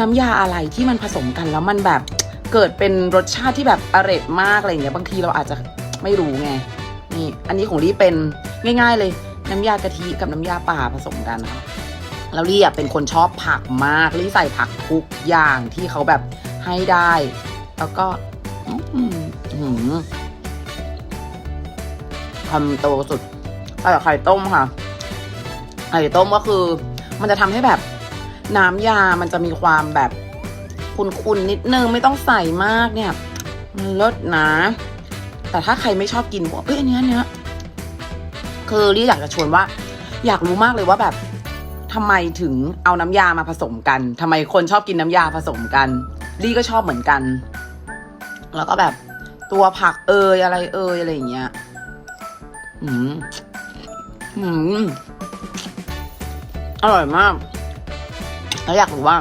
น้ำยาอะไรที่มันผสมกันแล้วมันแบบเกิดเป็นรสชาติที่แบบอร่อยมากอะไรอย่างเงี้ยบางทีเราอาจจะไม่รู้ไงนี่อันนี้ของลี่เป็นง่ายๆเลยน้ำยากะทิกับน้ำยาป่าผสมกันค่ะแล้วลี่อะเป็นคนชอบผักมากลี่ใส่ผักทุกอย่างที่เขาแบบให้ได้ แล้วก็อื้อหืออื้อหือคำโตสุดใส่ไข่ต้มค่ะไข่ต้มก็คือ มันจะทำให้แบบ น้ำยามันจะมีความแบบคุนๆนิดนึงไม่ต้องใส่มากเนี่ยมันลดนะ แต่ถ้าใครไม่ชอบกินบอกเอ้ยอันเนี้ยเนี้ยคือลี่อยากจะชวนว่า อยากรู้มากเลยว่าแบบทำไมถึงเอาน้ำยามาผสมกันทำไมคนชอบกินน้ำยาผสมกัน ลี่ก็ชอบเหมือนกัน แล้วก็แบบตัวผักเอยอะไรเอยอะไรอย่างเงี้ย อืม อืม อร่อยมาก แล้วอยากรู้ว่า